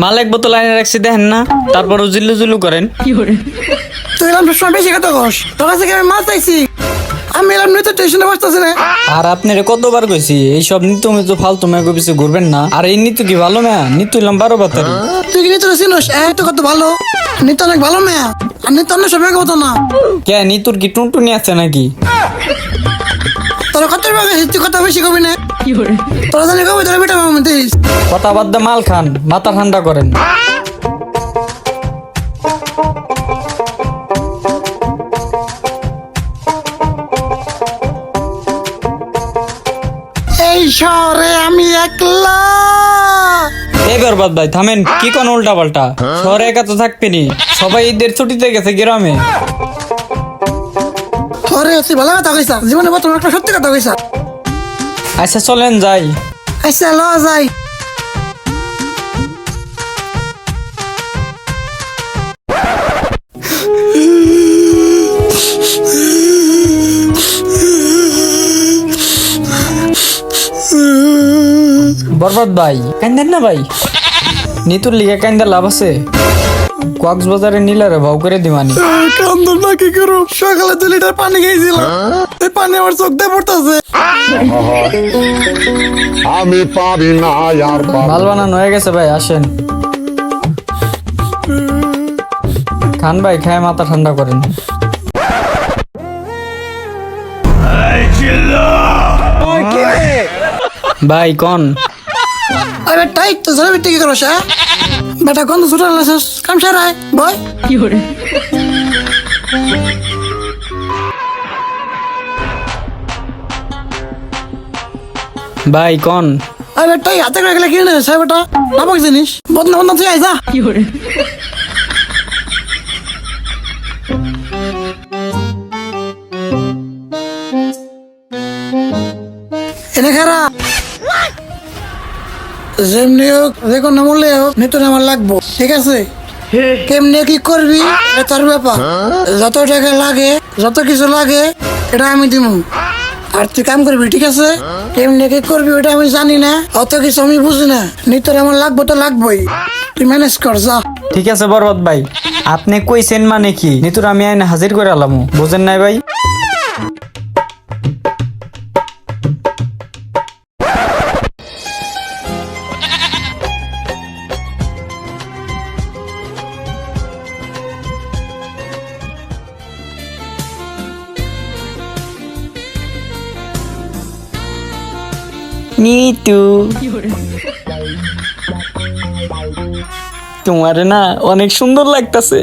মাল এক বোতল আইনে রাখছি দেখেন না? তারপর উজিল্লু জুলু করেন। তুই এলাম সময় বেশি কথা কস। তোর কাছে আমি মাছ চাইছি? আমি এলাম নিতে স্টেশনে বসতেছি না। আর আপনার কতবার কইছি এইসব নিত্য মিত্য ফালতু মেয়ে পিছে ঘুরবেন না। আর এই নিত্য কি ভালো মেয়া? নিত্য ইলাম বারো বাতারি। তুই কি নিতে চিনোস? এই তো কত ভালো। নিতে অনেক ভালো মেয়া। আর নিতে অনেক সময় কত না। কে নিতুর কি টুনটুনি আছে নাকি? তোর কত তুই কথা বেশি কবি না? তোরা জানি কবি তোরা বেটা মামা দিস? কথা বাদ দিয়ে মাল খান মাথা ঠান্ডা করেন। এই শহরে আমি একলা। এ বরবাদ ভাই থামেন কি কোন উল্টা পাল্টা শহরে একা তো থাকতেনি সবাই ঈদের ছুটিতে গেছে গ্রামে। তোরে তুই ভালো কথা কইসা জীবনে প্রথম একটা সত্যি কথা কইসা আচ্ছা চলেন যাই। আচ্ছা ল যাই। বরবাদ ভাই কান্দেন না ভাই? নিতুর লিগে কান্দা লাভ আছে? কক্সবাজারে নিলারে ভাও করে দিমানি কান্দন না কি করো? সকালে দু লিটার পানি খেয়েছিলাম। এই পানি আমার চোখ দিয়ে পড়তেছে। আমি পারি না আর মাল বানানো হয়ে গেছে ভাই আসেন। খান ভাই খায় মাথা ঠান্ডা করেন। ভাই কন। আরে টাইট তো জরা বিটি কি করো সা বেটা কোন ছোট লাসস কাম সারাই বয়। কি করে ভাই কোন? আরে বেটা হাতে করে গেলে কিনে সাই বেটা? নামক জিনিস। বদনা বদনা তুই আইসা এনে যেমনি হোক যে কোনো মূল্যে হোক নিতুন আমার লাগবো। ঠিক আছে? কেমনে কি করবি? এটা তোর ব্যাপার। যত টাকা লাগে যত কিছু লাগে এটা আমি দিব আর তুই কাম করবি ঠিক আছে? কেমনে কি করবি ওটা আমি জানি না। অত কিছু আমি বুঝি না। নিতর আমার লাগবো তো লাগবোই। তুই ম্যানেজ কর যা। ঠিক আছে বরবাদ ভাই। আপনি কইছেন মানে কি? নিতুর আমি আইনে হাজির করে আলামু। বুঝেন নাই ভাই? নিতু তোমার না অনেক সুন্দর লাগতাছে।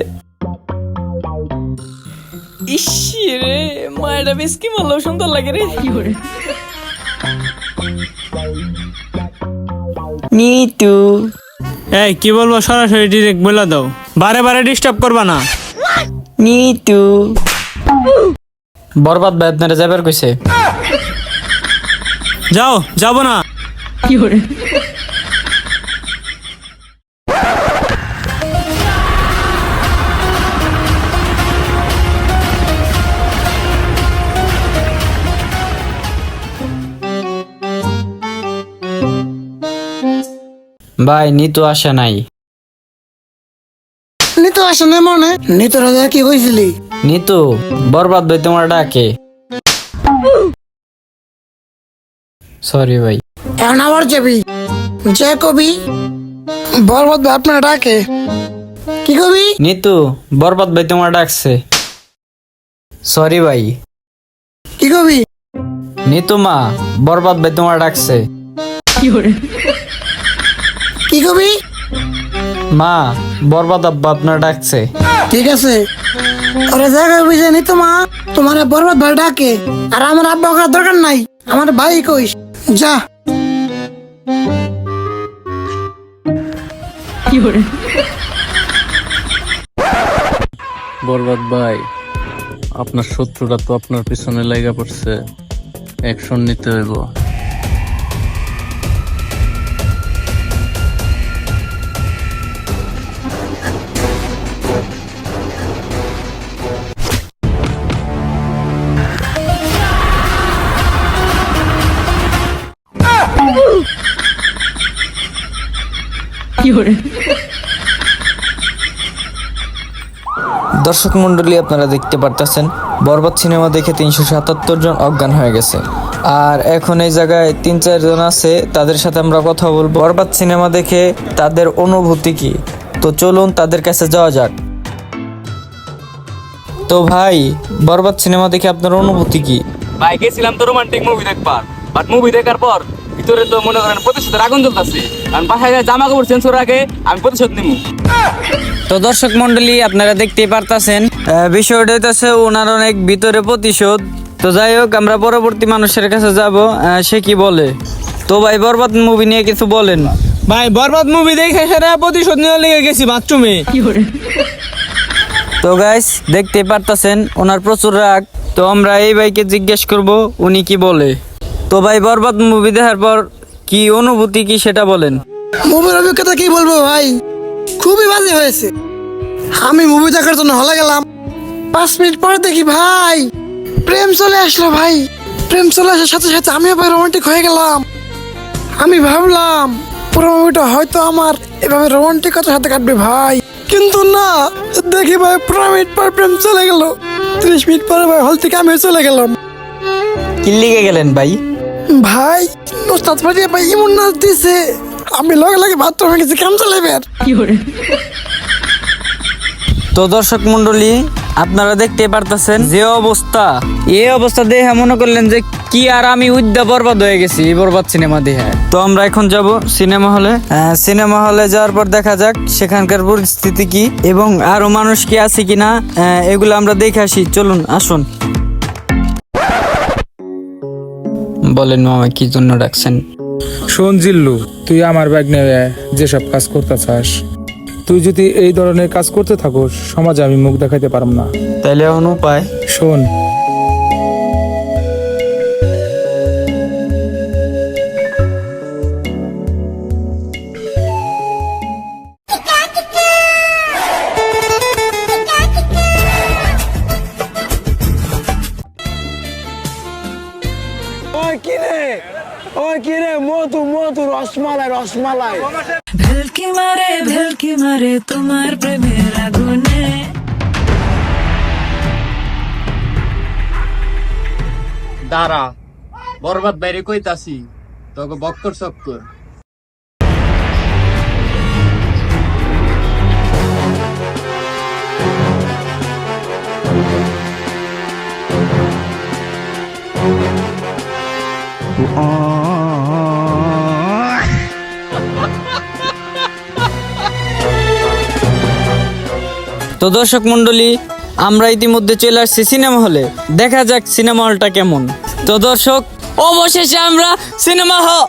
ইসিরে মায়েরা বেশ কি সুন্দর লাগে রে। নিতু এই কি বলব সরাসরি ডিরেক্ট বলে দাও। বারে বারে ডিস্টার্ব করবা না। নিতু বরবাদ ভাই আপনারা যাবার কইছে? যাও যাব না। কি করে? ভাই নিতু আসে নাই। নিতো আসে না মনে? নিতর কি কইছিলি? নিতু বরবাদ ভাই তোমার ডাকে। সরি ভাই। এখন আবার যাবি যে কবি বরবত ভাই আপনার ডাকে। কি কবি? নিতু বরবাদ ভাই তোমার ডাকছে। সরি ভাই। কি কবি? নিতু মা বরবাদ ভাই তোমার ডাকছে। কি কবি? মা বরবাদ আব্বা আপনার ডাকছে। ঠিক আছে। ওরা জায়গা বুঝে নি তোমা তোমার বরবাদ ভাই ডাকে। আর আমার আব্বা করার দরকার নাই। আমার ভাই কইস যা। বরবাদ ভাই আপনার শত্রুরা তো আপনার পিছনে লাগা পড়ছে। অ্যাকশন নিতে হইব। দর্শক মন্ডলী আপনারা দেখতে পারতেছেন বরবাদ সিনেমা দেখে তিনশো সাতাত্তর জন অজ্ঞান হয়ে গেছে। আর এখন এই জায়গায় তিন চারজন আছে তাদের সাথে আমরা কথা বলব। বরবাদ সিনেমা দেখে তাদের অনুভূতি কি? তো চলুন তাদের কাছে যাওয়া যাক। তো ভাই বরবাদ সিনেমা দেখে আপনার অনুভূতি কি? ভাই গেছিলাম তো রোমান্টিক মুভি দেখবার। বাট মুভি দেখার পর ভিতরে তো মনে করেন প্রতিশোধের আগুন জ্বলতেছে। কারণ বাসায় যায় জামা কাপড় চেঞ্জ করার আগে আমি প্রতিশোধ নিবো তো দর্শক মন্ডলী আপনারা দেখতেই পারতাছেন বিষয়টা হইতাছে ওনার অনেক ভিতরে প্রতিশোধ। তো যাই হোক আমরা পরবর্তী মানুষের কাছে যাব সে কি বলে? তো ভাই বরবাদ মুভি নিয়ে কিছু বলেন। ভাই বরবাদ মুভি দেখে সেটা প্রতিশোধ নেওয়ার লেগে গেছি বাথরুমে। তো গাইস দেখতে পারতাছেন ওনার প্রচুর রাগ। তো আমরা এই ভাইকে জিজ্ঞেস করব উনি কি বলে? তো ভাই বরবাদ মুভি দেখার পর কি অনুভূতি কি সেটা বলেন। মুভির অভিজ্ঞতা কি বলব ভাই? খুবই বাজে হয়েছে। আমি মুভি দেখার জন্য হলে গেলাম। পাঁচ মিনিট পরে দেখি ভাই প্রেম চলে আসলো ভাই। প্রেম চলে আসার সাথে সাথে আমিও ভাই রোমান্টিক হয়ে গেলাম। আমি ভাবলাম পুরো মুভিটা হয়তো আমার এভাবে রোমান্টিকতার সাথে কাটবে ভাই। কিন্তু না দেখি ভাই পনেরো মিনিট পর প্রেম চলে গেল। ত্রিশ মিনিট পরে ভাই হল থেকে আমিও চলে গেলাম। কি লিগে গেলেন ভাই? ভাই, ওস্তাদ পাঠিয়ে ভাই, এমন নাচ দিছে। আমি লগে লগে বাথরুমে গেছি চলে বের তো দর্শক মন্ডলী আপনারা দেখতে পারতেছেন যে অবস্থা। এই অবস্থা দেখে মনে করলেন যে কি আর আমি উদ্যা বরবাদ হয়ে গেছি বরবাদ সিনেমা দেখে। তো আমরা এখন যাব সিনেমা হলে। সিনেমা হলে যাওয়ার পর দেখা যাক সেখানকার পরিস্থিতি কি এবং আরও মানুষ কি আছে কিনা। এগুলো আমরা দেখে আসি। চলুন, আসুন। বলেন মামা কি জন্য ডাকছেন? শোন জিল্লু তুই আমার ব্যাগ নেবে যেসব কাজ করতে চাস তুই যদি এই ধরনের কাজ করতে থাকোস সমাজে আমি মুখ দেখাইতে পারম না। তাইলে এখন উপায়? শোন ভেলকি মারে ভেলকি মারে তোমার প্রেমের আগুনে। দাঁড়া বরবাদ বাইরে কইতাছি তোকে বক্কর চক্কর। তো দর্শক মন্ডলী আমরা ইতিমধ্যে চলে আসছি সিনেমা হলে। দেখা যাক সিনেমা হলটা কেমন। তো দর্শক, অবশেষে আমরা সিনেমা হল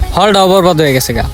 হলটা অবরবাদ হয়ে গেছে গা।